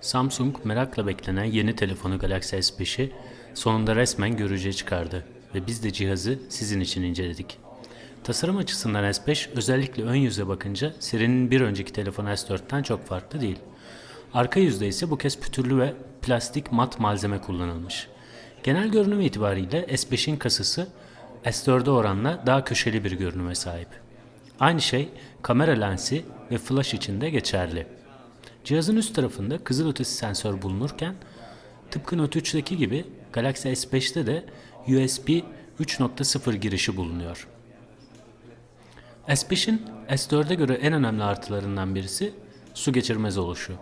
Samsung merakla beklenen yeni telefonu Galaxy S5'i sonunda resmen görücüye çıkardı ve biz de cihazı sizin için inceledik. Tasarım açısından S5 özellikle ön yüze bakınca serinin bir önceki telefonu S4'ten çok farklı değil. Arka yüzde ise bu kez pütürlü ve plastik mat malzeme kullanılmış. Genel görünüm itibariyle S5'in kasası S4'e oranla daha köşeli bir görünüme sahip. Aynı şey kamera lensi ve flash için de geçerli. Cihazın üst tarafında kızılötesi sensör bulunurken tıpkı Note 3'teki gibi Galaxy S5'te de USB 3.0 girişi bulunuyor. S5'in S4'e göre en önemli artılarından birisi su geçirmez oluşu.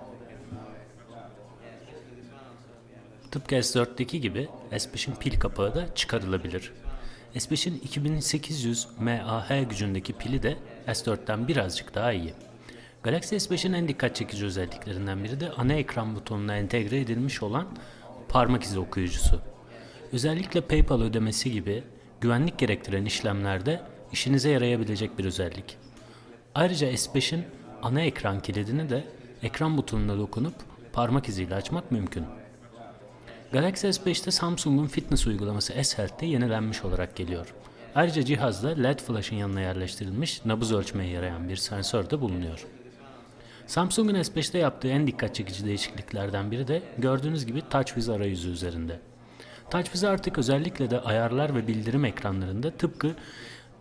Tıpkı S4'teki gibi S5'in pil kapağı da çıkarılabilir. S5'in 2800 mAh gücündeki pili de S4'ten birazcık daha iyi. Galaxy S5'in en dikkat çekici özelliklerinden biri de ana ekran butonuna entegre edilmiş olan parmak izi okuyucusu. Özellikle PayPal ödemesi gibi güvenlik gerektiren işlemlerde işinize yarayabilecek bir özellik. Ayrıca S5'in ana ekran kilidini de ekran butonuna dokunup parmak iziyle açmak mümkün. Galaxy S5'te Samsung'un fitness uygulaması S-Health'te yenilenmiş olarak geliyor. Ayrıca cihazda LED flash'ın yanına yerleştirilmiş nabız ölçmeye yarayan bir sensör de bulunuyor. Samsung'un S5'te yaptığı en dikkat çekici değişikliklerden biri de gördüğünüz gibi TouchWiz arayüzü üzerinde. TouchWiz artık özellikle de ayarlar ve bildirim ekranlarında tıpkı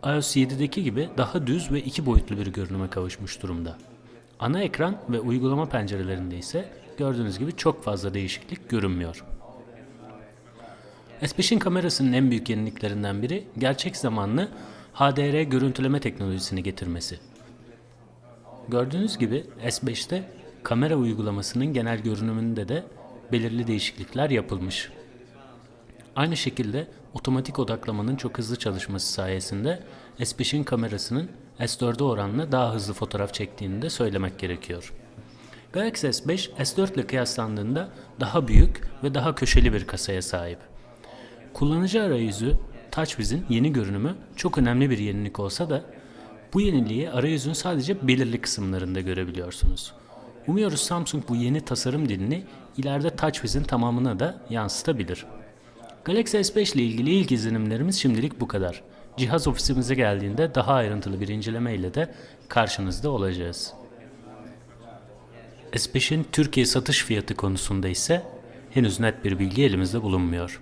iOS 7'deki gibi daha düz ve iki boyutlu bir görünüme kavuşmuş durumda. Ana ekran ve uygulama pencerelerinde ise gördüğünüz gibi çok fazla değişiklik görünmüyor. S5'in kamerasının en büyük yeniliklerinden biri gerçek zamanlı HDR görüntüleme teknolojisini getirmesi. Gördüğünüz gibi S5'te kamera uygulamasının genel görünümünde de belirli değişiklikler yapılmış. Aynı şekilde otomatik odaklamanın çok hızlı çalışması sayesinde S5'in kamerasının S4'e oranla daha hızlı fotoğraf çektiğini de söylemek gerekiyor. Galaxy S5 S4 ile kıyaslandığında daha büyük ve daha köşeli bir kasaya sahip. Kullanıcı arayüzü TouchWiz'in yeni görünümü çok önemli bir yenilik olsa da bu yeniliği arayüzün sadece belirli kısımlarında görebiliyorsunuz. Umuyoruz Samsung bu yeni tasarım dilini ileride TouchWiz'in tamamına da yansıtabilir. Galaxy S5 ile ilgili ilk izlenimlerimiz şimdilik bu kadar. Cihaz ofisimize geldiğinde daha ayrıntılı bir inceleme ile de karşınızda olacağız. S5'in Türkiye satış fiyatı konusunda ise henüz net bir bilgi elimizde bulunmuyor.